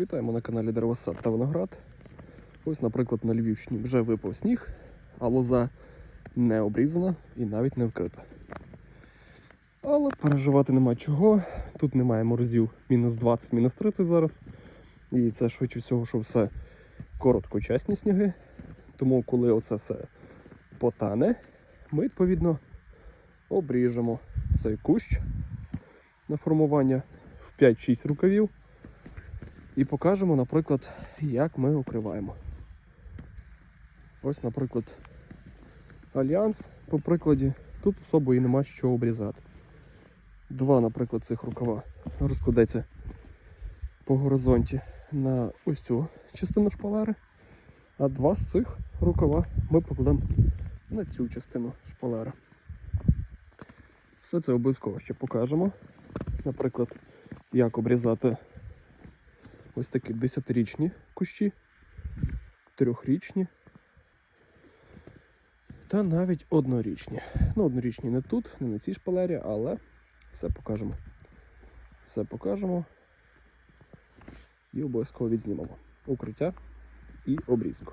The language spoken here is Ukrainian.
Вітаємо на каналі Деревосад та Виноград. Ось, наприклад, на Львівщині вже випав сніг, а лоза не обрізана і навіть не вкрита. Але переживати нема чого. Тут немає морозів мінус 20, мінус 30 зараз. І це швидше всього, що все короткочасні сніги. Тому, коли оце все потане, ми відповідно обріжемо цей кущ на формування в 5-6 рукавів. І покажемо, наприклад, як ми укриваємо. Ось, наприклад, альянс, по прикладі, тут особо і нема що обрізати. Два, наприклад, цих рукава розкладеться по горизонті на ось цю частину шпалери, а два з цих рукава ми покладемо на цю частину шпалери. Все це обов'язково ще покажемо. Наприклад, як обрізати ось такі 10-річні кущі, трьохрічні та навіть однорічні. Ну, однорічні не тут, не на цій шпалері, але все покажемо. Все покажемо і обов'язково відзнімемо укриття і обрізку.